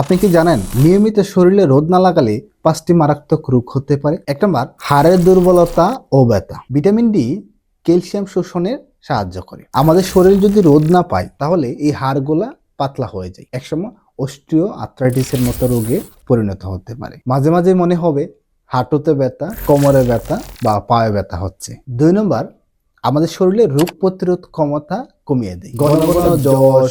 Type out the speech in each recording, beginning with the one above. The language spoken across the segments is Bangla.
আপনি কি জানেন, নিয়মিত শরীরে রোদ না লাগালে পাঁচটি মারাত্মক রোগ হতে পারে? এক নম্বর, হাড়ের দুর্বলতা ও ব্যথা। ভিটামিন ডি ক্যালসিয়াম শোষণের সাহায্য করে। আমাদের শরীর যদি রোদ না পায় তাহলে এই হাড়গুলা পাতলা হয়ে যায়। একসময় অস্ট্রিও আর্থ্রাইটিসের মতো রোগে পরিণত হতে পারে। মাঝে মাঝে মনে হবে, হাঁটুতে ব্যথা, কোমরে ব্যথা বা পায়ে ব্যথা হচ্ছে। দুই নম্বর, আমাদের শরীরে রোগ প্রতিরোধ ক্ষমতা কমিয়ে দেয়। জ্বর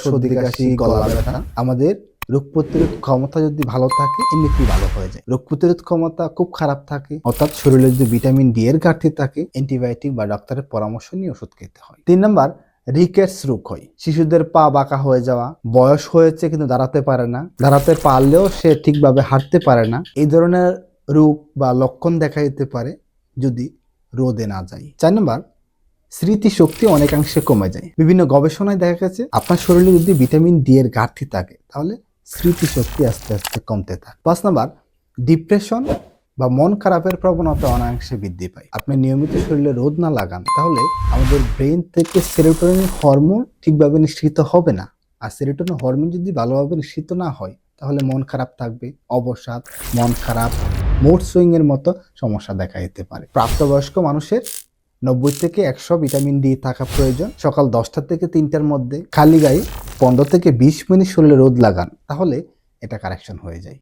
গলা ব্যথা, আমাদের রোগ প্রতিরোধ ক্ষমতা যদি ভালো থাকে, এমনিতেই ভালো হয়ে যায়। রোগ প্রতিরোধ ক্ষমতা খুব খারাপ থাকে, অর্থাৎ শরীরে যদি ভিটামিন ডি এর ঘাটতি থাকে, অ্যান্টিবায়োটিক বা ডাক্তারের পরামর্শ নিয়ে ওষুধ খেতে হয়। তিন নম্বর রিকেটস রোগ হয়। শিশুদের পা বাঁকা হয়ে যাওয়া, বয়স হয়েছে কিন্তু দাঁড়াতে পারে না। দাঁড়াতে পারলেও সে ঠিকভাবে হাঁটতে পারে না। এই ধরনের রোগ বা লক্ষণ দেখা যেতে পারে যদি রোদে না যায়। চার নম্বর, স্মৃতিশক্তি অনেকাংশে কমে যায়। বিভিন্ন গবেষণায় দেখা গেছে, আপনার শরীরে যদি ভিটামিন ডি এর ঘাটতি থাকে, তাহলে স্মৃতিশক্তি আস্তে আস্তে কমতে থাকে। পাঁচ নম্বর, ডিপ্রেশন বা মন খারাপের প্রবণতা অনেকাংশে বৃদ্ধি পায়। আপনি নিয়মিত শরীরে রোদ না লাগান, তাহলে আমাদের ব্রেন থেকে সেরোটোনিন হরমোন ঠিকভাবে নিঃসৃত হবে না। আর সেরোটোনিন হরমোন যদি ভালোভাবে নিঃসৃত না হয়, তাহলে মন খারাপ থাকবে, অবসাদ, মন খারাপ, মুড সুইং এর মতো সমস্যা দেখা যেতে পারে। প্রাপ্তবয়স্ক মানুষের নব্বই থেকে একশো ভিটামিন ডি থাকা প্রয়োজন। সকাল দশটা থেকে তিনটার মধ্যে। খালি গায়ে পনেরো থেকে বিশ মিনিট শরীরে রোদ লাগান, তাহলে এটা কারেকশন হয়ে যায়।